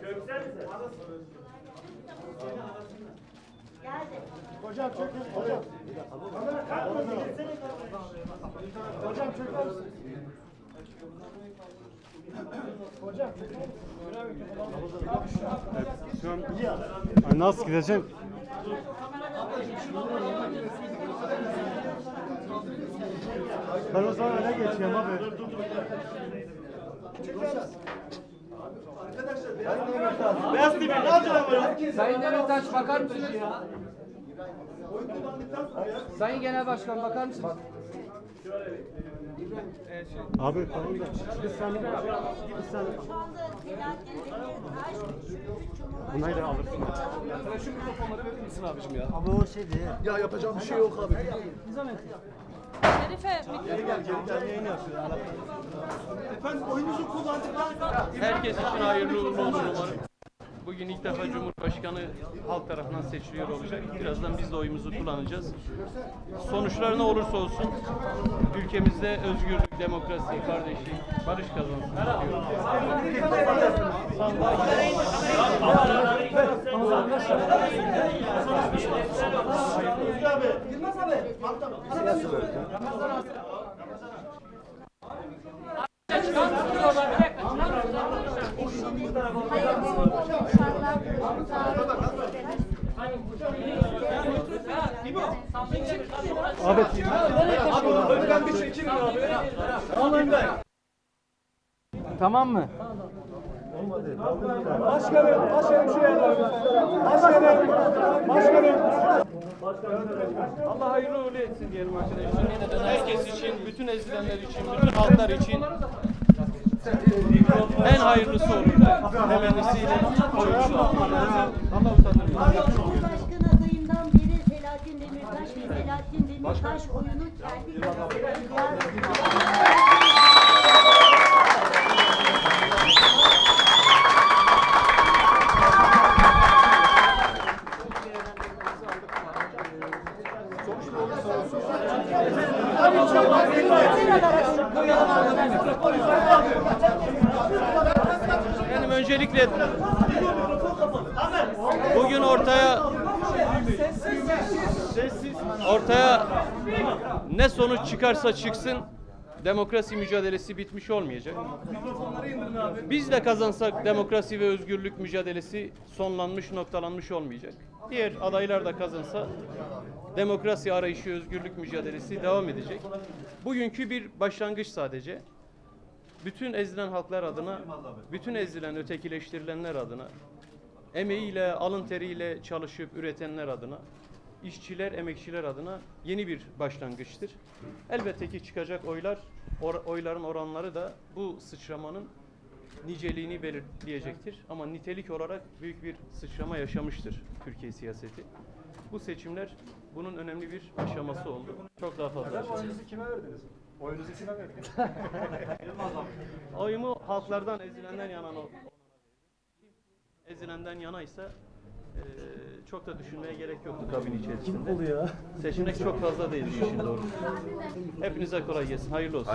Göksel Geldi. Hocam çökün. Hocam. Hocam çöker misin? Hocam çöker Şu nasıl gideceğim? Ben o zaman öne geçeyim abi. Beyaz TV ne yapacağım? Sayın Demirtaş bakar mısınız? Sayın Genel Başkan bakar mısınız? Abi tamam da bir saniye. Bir saniye. Şu anda Selahattin Demirtaş Cumhurbaşkanı Bunları da alırsın. Abi o şey değil. Ya yapacağım bir şey yok abi. Şerife Efendim oyunuzu kullandıktan sonra Herkes için hayırlı uğurlu olsun umarım. Bugün ilk defa Cumhurbaşkanı halk tarafından seçiliyor olacak. Birazdan biz de oyumuzu kullanacağız. Sonuçlar ne olursa olsun ülkemizde özgürlük, demokrasi, kardeşlik, barış kazansın istiyorum. Abi Tamam mı? Başkanım, başkanım şuraya doğru. Başkanım, başkanım. Allah hayırlı uğurlu etsin diyelim arkadaşlar. Herkes için, bütün ezilenler için, bütün halklar için en hayırlısı olur. Temennisiyle oyumuzu Allah utandırmasın. Cumhurbaşkanı adayından beri Selahattin Demirtaş ve Selahattin Demirtaş oyunu kendi Öncelikle bugün ortaya ortaya ne sonuç çıkarsa çıksın demokrasi mücadelesi bitmiş olmayacak. Biz de kazansak demokrasi ve özgürlük mücadelesi sonlanmış, noktalanmış olmayacak. Diğer adaylar da kazansa demokrasi arayışı, özgürlük mücadelesi devam edecek. Bugünkü bir başlangıç sadece bütün ezilen halklar adına, bütün ezilen ötekileştirilenler adına, emeğiyle, alın teriyle çalışıp üretenler adına, işçiler, emekçiler adına yeni bir başlangıçtır. Elbette ki çıkacak oylar, or- oyların oranları da bu sıçramanın niceliğini belirleyecektir. Ama nitelik olarak büyük bir sıçrama yaşamıştır Türkiye siyaseti. Bu seçimler bunun önemli bir aşaması oldu. Çok daha fazla. Oyunuzu kime verdiniz? Oyunuzu kime verdiniz? Oyumu halklardan ezilenden yana o- olana verdim. Kim ezilenden yanaysa eee çok da düşünmeye gerek yoktu kabin içerisinde. oluyor. Seçenek çok fazla değildi işin doğrusu. Hepinize kolay gelsin. Hayırlı olsun.